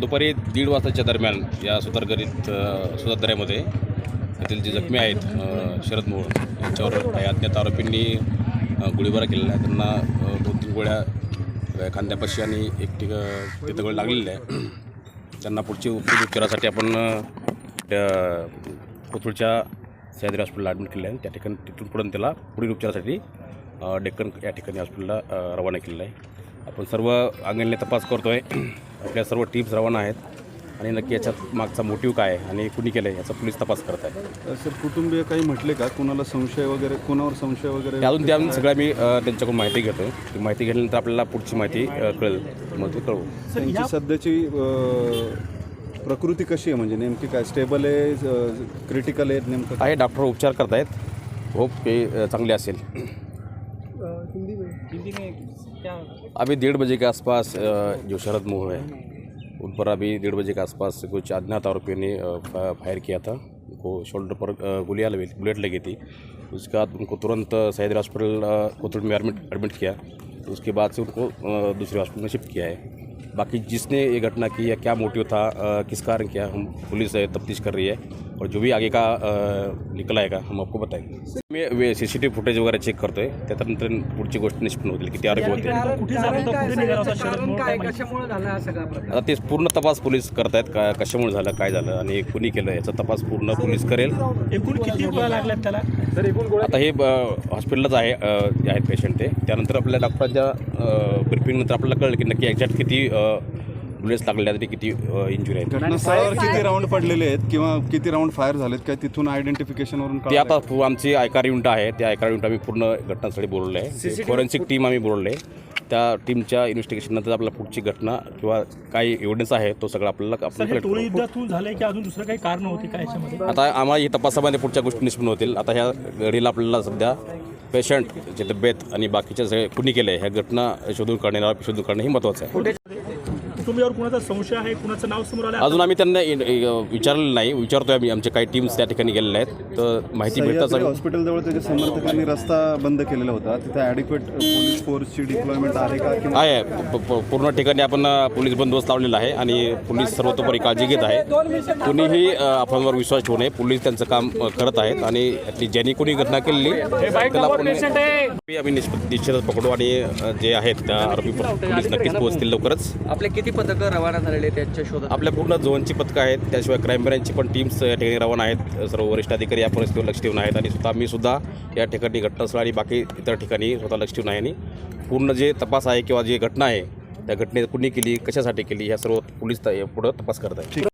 दुपारी दीड वाजताच्या दरम्यान या सुतारगरीत सुतारदऱ्यामध्ये येथील जे जखमी आहेत शरद मोहोळ यांच्यावर काही अज्ञात आरोपींनी गोळीबार केलेला आहे. त्यांना दोन तीन गोळ्या खांद्यापाशी आणि एक ठिक तिथं गोळी लागलेली आहे. त्यांना पुढची उपचारासाठी आपण त्या कोथरूडच्या सह्याद्री हॉस्पिटलला ॲडमिट केलं आहे. त्या ठिकाणी तिथून पुढून त्याला पुढील उपचारासाठी डेक्कन या ठिकाणी हॉस्पिटलला रवाना केलेलं आहे. आपण सर्व अंगणने तपास करतो आहे आपल्या सर्व टीम्स रवाना आहेत. आणि नक्की याच्यात मागचा मोटिव्ह काय आहे आणि कुणी केलं आहे याचा पोलीस तपास करत आहे. सर कुटुंबीय काही म्हटले का? कोणाला संशय वगैरे कोणावर संशय वगैरे? अजून त्या सगळ्या मी त्यांच्याकडून माहिती घेतो ती माहिती घेतल्यानंतर आपल्याला पुढची माहिती कळेल. मग ते कळवू. त्यांची सध्याची प्रकृती कशी आहे? म्हणजे नेमकी काय? स्टेबल आहे क्रिटिकल आहे नेमकं? आहे डॉक्टर उपचार करतायत. होप ते चांगले असेल. अभी डेढ़ बजे के आसपास जो शरद मोह है, उन पर अभी डेढ़ बजे के आसपास कुछ अज्ञात आरोपियों ने फायर किया था। उनको शोल्डर पर गोलियाँ लगी, बुलेट लगी थी। उसके बाद उनको तुरंत सैदर हॉस्पिटल कोथरूड में एडमिट एडमिट किया। तो उसके बाद से उनको दूसरे हॉस्पिटल में शिफ्ट किया है। बाकी जिसने ये घटना की या क्या मोटिव था किस कारण किया, हम पुलिस तफ्तीश कर रही है। और जो भी आगे का निकल आएगा हम आपको बताएंगे। मी C C T V footage वगैरे चेक करतोय त्याच्यानंतर पुढची गोष्ट निष्पन्न होतील किती आरोपी होते? हा आता ते पूर्ण तपास पोलीस करतायत का? कशामुळे झालं? काय झालं? आणि कुणी केलं? याचा तपास पूर्ण पोलीस करेल. एकूण किती गोळ्या लागल्यात त्याला? आता हे हॉस्पिटलच आहे जे आहेत पेशंट ते. त्यानंतर आपल्या डॉक्टरांच्या ब्रिफिंगनंतर आपल्याला कळलं की नक्की एक्झॅक्ट किती बुलेट्स आहेत आणि किती इंजुरी आहेत? घटनास्थळावर किती राऊंड पडलेले आहेत किंवा किती राऊंड फायर झालेत काय तिथून आयडेंटिफिकेशनवरून ते आता पु- आमची आयकार युनिट आहे. त्या आयकार युनिट आम्ही पूर्ण घटनास्थळी बोलवलं आहे फॉरेन्सिक टीम आम्ही बोलवले त्या टीमच्या इन्व्हेस्टिगेशननंतर आपल्याला पुढची घटना किंवा काही एव्हिडन्स आहे तो सगळा आपल्याला सर आपण कळेल. टोळी युद्धातून झालंय की अजून दुसरं काही कारण होती का याच्यामध्ये? आता आम्हाला ही तपासामध्ये पुढच्या गोष्टी निष्पन्न होतील. आता ह्या घडीला आपल्याला सध्या पेशंट जे तब्येत आणि बाकीच्या सगळे कुणी केलं आहे ह्या घटना शोधून काढणे शोधून काढणे हे महत्त्वाचं आहे. कुटुंबियावर कुणाचा संशय आहे कुणाचं नाव समोर आलं? अजून आम्ही त्यांना इ- विचारलेलं नाही. विचारतोय आम्ही. आमचे काही टीम्स त्या ठिकाणी गेलेल्या आहेत. तर माहिती आम्ही- हॉस्पिटल जवळ त्याच्या समर्थकांनी रस्ता बंद केलेला होता. तिथे ॲडिक्वेट पोलीस फोर्सची डिप्लॉयमेंट आहे का किंवा आहे. प- प- पूर्ण ठिकाणी आपण अ, पोलीस बंदोबस्त लावलेला आहे आणि पोलीस सर्वतोपरी काळजी घेत आहे. कुणीही अ, आपणवर विश्वास ठेवू नये. पोलीस त्यांचं काम अ, करत आहेत आणि यातली ज्यांनी कोणी घटना केलेली त्याला पुणे- आम्ही निष्प- निश्चितच पकडू आणि अ, जे आहेत त्या आरोपी पोलीस नक्कीच पोहोचतील लवकरच. आपले किती पथकं रवाना झालेले त्यांच्या शोधात? आपल्या पूर्ण झोनची पथकं आहेत त्याशिवाय क्राईम ब्रँचची पण टीम्स या ठिकाणी रवाना आहेत. सर्व वरिष्ठ अधिकारी या परिस्थितीवर लक्ष ठेवून आहेत आणि स्वतः मी सुद्धा या ठिकाणी घटनास्थळ आणि बाकी इतर ठिकाणी स्वतः लक्ष ठेवून आहे आणि पूर्ण जे तपास आहे किंवा जी घटना आहे त्या घटनेत कुणी केली कशासाठी केली ह्या सर्व पोलीस पुढं तपास करत आहेत.